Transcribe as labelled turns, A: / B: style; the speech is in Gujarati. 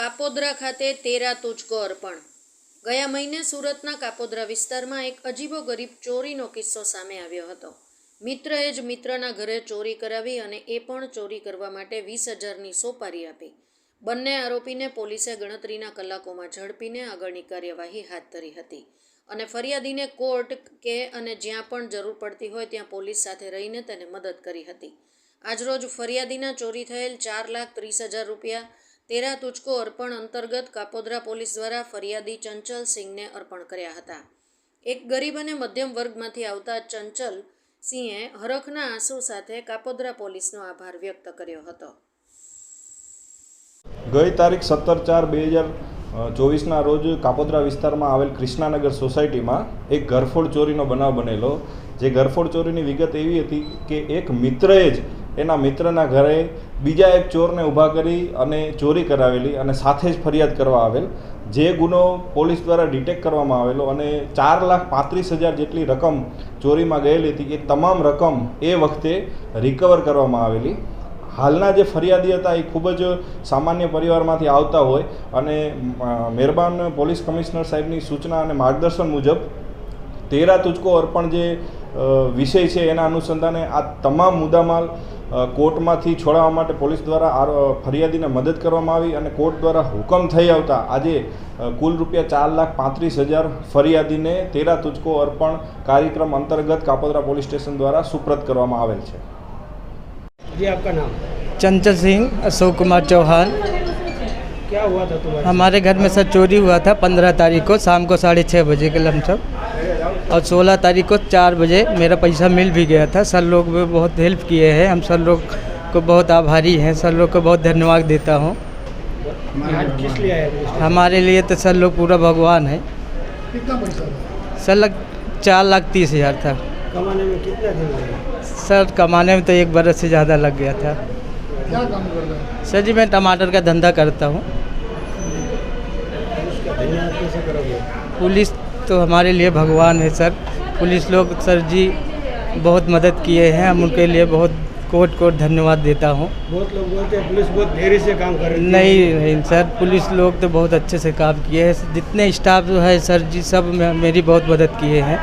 A: કાપોદ્રા ખાતે તેરા તુચકો અર્પણ. ગયા મહિને સુરતના કાપોદ્રા વિસ્તારમાં એક અજીબો ગરીબ ચોરીનો કિસ્સો સામે આવ્યો હતો. મિત્રએ જ મિત્રના ઘરે ચોરી કરાવી અને એ પણ ચોરી કરવા માટે વીસ હજારની સોપારી આપી. બંને આરોપીને પોલીસે ગણતરીના કલાકોમાં ઝડપીને આગળની કાર્યવાહી હાથ ધરી હતી અને ફરિયાદીને કોર્ટ કે અને જ્યાં પણ જરૂર પડતી હોય ત્યાં પોલીસ સાથે રહીને તેને મદદ કરી હતી. આજરોજ ફરિયાદીના ચોરી થયેલ ચાર લાખ ત્રીસ હજાર રૂપિયા તેરા તુચકો અર્પણ અંતર્ગત કાપોદ્રા પોલીસ દ્વારા ફરિયાદી ચંચલ સિંહને અર્પણ કર્યા હતા. એક ગરીબ અને મધ્યમ વર્ગમાંથી આવતા ચંચલ સિંહે હરખના આંસુ સાથે કાપોદ્રા પોલીસનો આભાર વ્યક્ત કર્યો હતો.
B: ગઈ તારીખ સત્તર ચાર બે હજાર ચોવીસના રોજ કાપોદ્રા વિસ્તારમાં આવેલ કૃષ્ણાનગર સોસાયટીમાં એક ઘરફોડ ચોરીનો બનાવ બનેલો, જે ઘરફોડ ચોરીની વિગત એવી હતી કે એક મિત્રએ જ એના મિત્રના ઘરે બીજા એક ચોરને ઊભા કરી અને ચોરી કરાવેલી અને સાથે જ ફરિયાદ કરવા આવેલ. જે ગુનો પોલીસ દ્વારા ડિટેક્ટ કરવામાં આવેલો અને ચાર લાખ પાંત્રીસ હજાર જેટલી રકમ ચોરીમાં ગયેલી હતી, એ તમામ રકમ એ વખતે રિકવર કરવામાં આવેલી. હાલના જે ફરિયાદી હતા, એ ખૂબ જ સામાન્ય પરિવારમાંથી આવતા હોય અને મહેરબાન પોલીસ કમિશનર સાહેબની સૂચના અને માર્ગદર્શન મુજબ તેરા તુચકો અર્પણ જે અ, વિષય છે એના અનુસંધાને આ તમામ મુદ્દામાલ અ, કોર્ટમાંથી છોડાવવા માટે પોલીસ દ્વારા આ ફરિયાદીને મદદ કરવામાં આવી અને કોર્ટ દ્વારા હુકમ થઈ આવતા આજે અ, કુલ રૂપિયા ચાર લાખ પાંત્રીસ હજાર ફરિયાદીને તેરા તુચકો અર્પણ કાર્યક્રમ અંતર્ગત કાપોદ્રા પોલીસ સ્ટેશન દ્વારા સુપ્રત કરવામાં આવેલ છે
C: जी आपका नाम
D: चंचल सिंह अशोक कुमार चौहान
C: क्या हुआ था तुम्हारे
D: हमारे घर में सर चोरी हुआ था पंद्रह तारीख को शाम को साढ़े छः बजे के लमसम और सोलह तारीख को चार बजे मेरा पैसा मिल भी गया था। सर लोग भी बहुत हेल्प किए हैं। हम सर लोग को बहुत आभारी हैं। सर लोग को बहुत धन्यवाद देता हूँ? हमारे लिए तो सर लोग पूरा भगवान है। सर लग चार लाख तीस हज़ार था।
C: कमाने में कितना दिन लगे?
D: सर कमाने में तो एक बरस से ज़्यादा लग गया था।
E: क्या काम कर रहे हैं?
D: सर जी मैं टमाटर का धंधा करता हूँ। पुलिस तो हमारे लिए भगवान है सर। पुलिस लोग सर जी बहुत मदद किए हैं। हम उनके लिए बहुत कोट कोट धन्यवाद देता हूँ।
C: बहुत लोग बोलते हैं पुलिस बहुत देरी से काम कर रही है।
D: नहीं नहीं सर। पुलिस लोग तो बहुत अच्छे से काम किए हैं। जितने स्टाफ जो है सर जी सब मेरी बहुत मदद किए हैं।